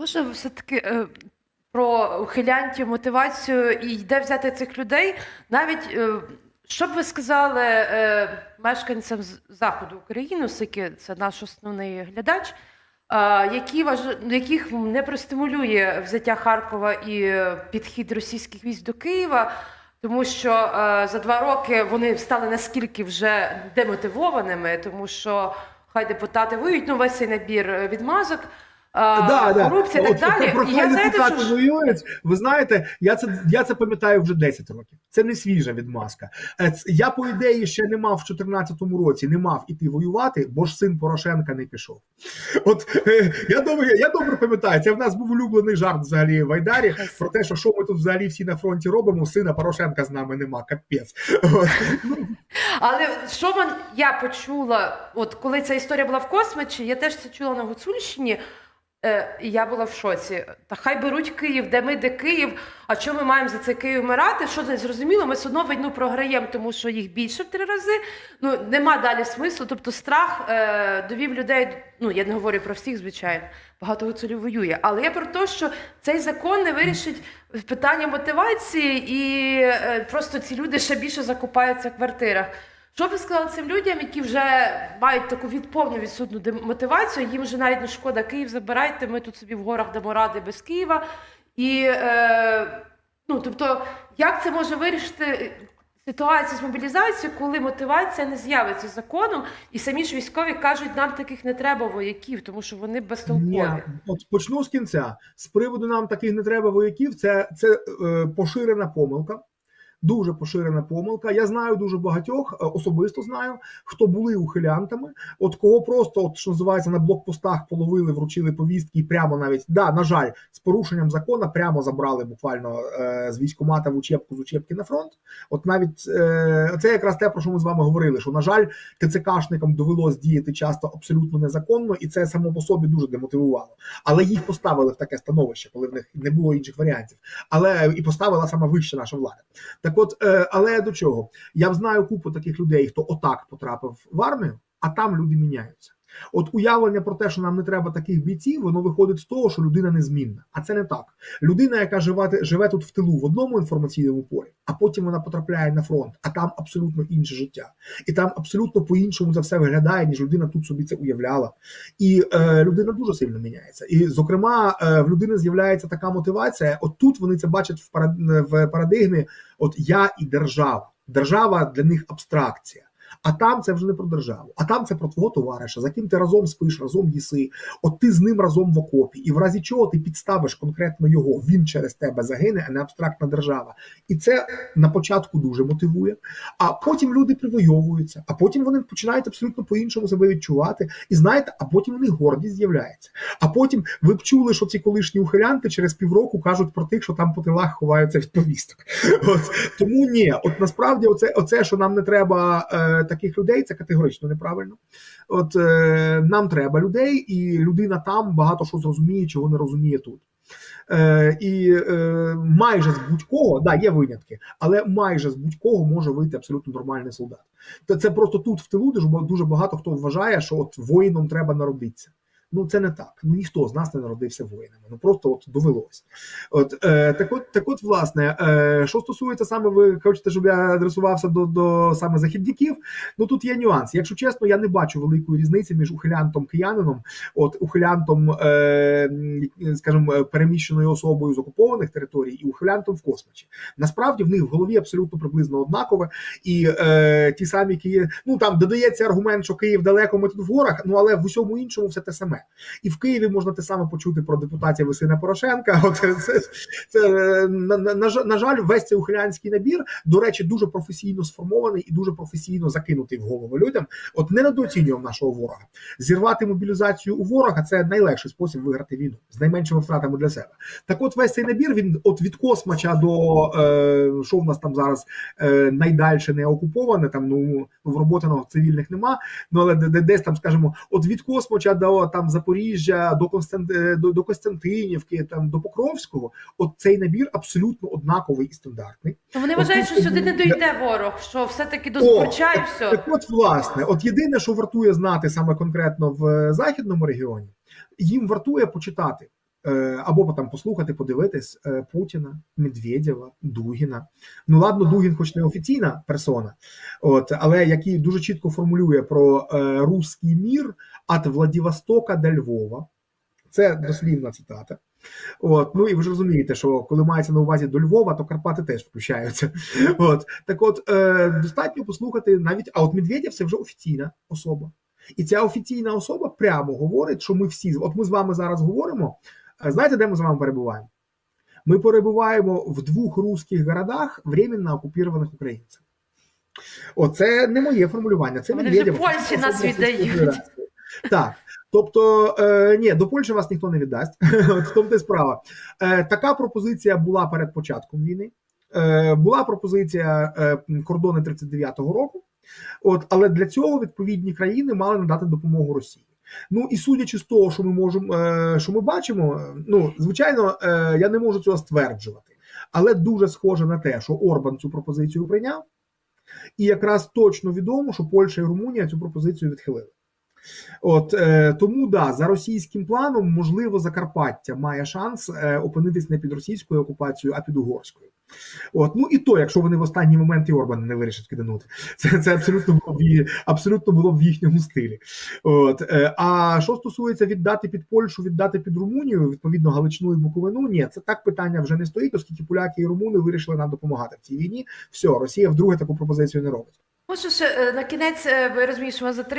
Можна все-таки е, про ухилянтів, мотивацію і де взяти цих людей? Навіть е, що б ви сказали е, мешканцям з заходу України, оскільки це наш основний глядач, е, які важ... яких не простимулює взяття Харкова і підхід російських військ до Києва? Тому що е, за два роки вони стали наскільки вже демотивованими, тому що хай депутати воюють, ну весь цей набір е, відмазок. Да, да. корупція і так далі. про І я знаєте, що воюють. Ви знаєте, я це я це пам'ятаю вже 10 років. Це не свіжа відмазка. Е, Я по ідеї ще не мав в 2014 році, не мав іти воювати, бо ж син Порошенка не пішов. От е, я добре, я добре пам'ятаю. Це в нас був улюблений жарт взагалі в Айдарі про те, що що ми тут взагалі всі на фронті робимо. Сина Порошенка з нами нема. Капець. От. Але що я почула, от коли ця історія була в космичі, я теж це чула на Гуцульщині. Е, я була в шоці. Та хай беруть Київ, де ми, де Київ. А що ми маємо за цей Київ вмирати? Що не зрозуміло? Ми все одно війну програємо, тому що їх більше в три рази. Ну нема далі смислу. Тобто страх е, довів людей. Ну я не говорю про всіх, звичайно. Багато гуцулів воює. Але я про те, що цей закон не вирішить питання мотивації, і е, просто ці люди ще більше закупаються в квартирах. Що б ви сказали цим людям, які вже мають таку від повну відсутну мотивацію, їм вже навіть не шкода Київ забирайте, ми тут собі в горах дамо ради без Києва. І е, ну, тобто, як це може вирішити ситуацію з мобілізацією, коли мотивація не з'явиться законом, і самі ж військові кажуть, нам таких не треба вояків, тому що вони безтолкові. От почну з кінця. З приводу нам таких не треба вояків. Це, це е, поширена помилка. Дуже поширена помилка. Я знаю дуже багатьох, е, особисто знаю, хто були ухилянтами. От кого просто, от що називається, на блокпостах половили, вручили повістки і прямо навіть да, на жаль, з порушенням закону прямо забрали буквально е, з військкомата в учебку з учебки на фронт. От навіть е, це якраз те, про що ми з вами говорили. Що на жаль, ТЦКшникам довелось діяти часто абсолютно незаконно, і це само по собі дуже демотивувало. Але їх поставили в таке становище, коли в них не було інших варіантів. Але і поставила саме вища наша влада. Так от, е, але до чого? Я знаю купу таких людей, хто отак потрапив в армію, а там люди міняються. От уявлення про те, що нам не треба таких бійців, воно виходить з того, що людина незмінна. А це не так. Людина, яка живе, живе тут в тилу в одному інформаційному полі, а потім вона потрапляє на фронт, а там абсолютно інше життя. І там абсолютно по-іншому це все виглядає, ніж людина тут собі це уявляла. І е, людина дуже сильно міняється. І, зокрема, е, в людини з'являється така мотивація. От тут вони це бачать в парад- в парадигмі: от я і держава. Держава для них абстракція. А там це вже не про державу, а там це про твого товариша, за ким ти разом спиш, разом їси. От ти з ним разом в окопі, і в разі чого ти підставиш конкретно його, він через тебе загине, а не абстрактна держава. І це на початку дуже мотивує. А потім люди привойовуються, а потім вони починають абсолютно по-іншому себе відчувати. І знаєте, а потім у них гордість з'являється. А потім ви б чули, що ці колишні ухилянти через півроку кажуть про тих, що там по тилах ховаються від повісток. От тому ні, от насправді, оце, оце що нам не треба е, таких людей, це категорично неправильно. От е, нам треба людей, і людина там багато що зрозуміє, чого не розуміє тут. Е, і е, майже з будь-кого, да, є винятки, але майже з будь-кого може вийти абсолютно нормальний солдат. Та це просто тут в тилу дуже, багато хто вважає, що от воїном треба народитися. Ну це не так. Ну ніхто з нас не народився воїнами. Ну просто от довелось. От е, так, от так, от, власне, е, що стосується саме, ви хочете, щоб я адресувався до, до саме західників. Ну тут є нюанс. Якщо чесно, я не бачу великої різниці між ухилянтом киянином, от ухилянтом, е, скажімо, переміщеною особою з окупованих територій і ухилянтом в космосі. Насправді в них в голові абсолютно приблизно однакове, і е, ті самі Київ, ну там додається аргумент, що Київ далеко, ми тут в горах. Ну але в усьому іншому все те саме. І в Києві можна те саме почути про депутатів Василя Порошенка. От це, це, це на, на, на, жаль- весь цей ухилянський набір, до речі, дуже професійно сформований і дуже професійно закинутий в голову людям. От не недооцінював нашого ворога. Зірвати мобілізацію у ворога це найлегший спосіб виграти війну з найменшими втратами для себе. Так, от весь цей набір він от від космача до е, що в нас там зараз е, найдальше не окуповане. Там ну в роботиного цивільних нема. Ну але де- де- десь там, скажімо, от від космача до там Запоріжжя, до Констант... е, до, до Костянтинівки, там до Покровського, от цей набір абсолютно однаковий і стандартний. То вони вважають, що сюди не дойде ворог, що все-таки до О, Зборча і все. Так от, власне, от єдине, що вартує знати саме конкретно в е, західному регіоні, їм вартує почитати або там послухати, подивитись е, Путіна, Медведєва, Дугіна. Ну ладно, Дугін, хоч не офіційна персона, от але який дуже чітко формулює про е, руський мір від Владивостока до Львова. Це дослівна цитата. От, ну і ви ж розумієте, що коли мається на увазі до Львова, то Карпати теж включаються. От так, от е, достатньо послухати навіть. А от Медведєв це вже офіційна особа. І ця офіційна особа прямо говорить, що ми всі, от ми з вами зараз говоримо. Знаєте, де ми з вами перебуваємо? Ми перебуваємо в двох руських городах, временно окупованих українцями. Оце не моє формулювання. Це Вони вже Польщі нас віддають. Так. Тобто, е, ні, до Польщі вас ніхто не віддасть. В тому ти справа. Е, така пропозиція була перед початком війни. Е, була пропозиція е, кордони 39-го року. От, але для цього відповідні країни мали надати допомогу Росії. Ну і судячи з того, що ми можемо, е, що ми бачимо, ну звичайно, е, я не можу цього стверджувати, але дуже схоже на те, що Орбан цю пропозицію прийняв, і якраз точно відомо, що Польща і Румунія цю пропозицію відхилили. От е, тому да, за російським планом, можливо, Закарпаття має шанс опинитись не під російською окупацією, а під угорською. От, ну і то, якщо вони в останній момент і Орбана не вирішать киданути, це, це абсолютно було ї- абсолютно було в їхньому стилі. От е, а що стосується віддати під Польщу, віддати під Румунію, відповідно Галичину і Буковину, ні, це так питання вже не стоїть, оскільки поляки і румуни вирішили нам допомагати в цій війні. Все, Росія вдруге таку пропозицію не робить. Може, е, на кінець, е, ви розумієте, що вас затримали.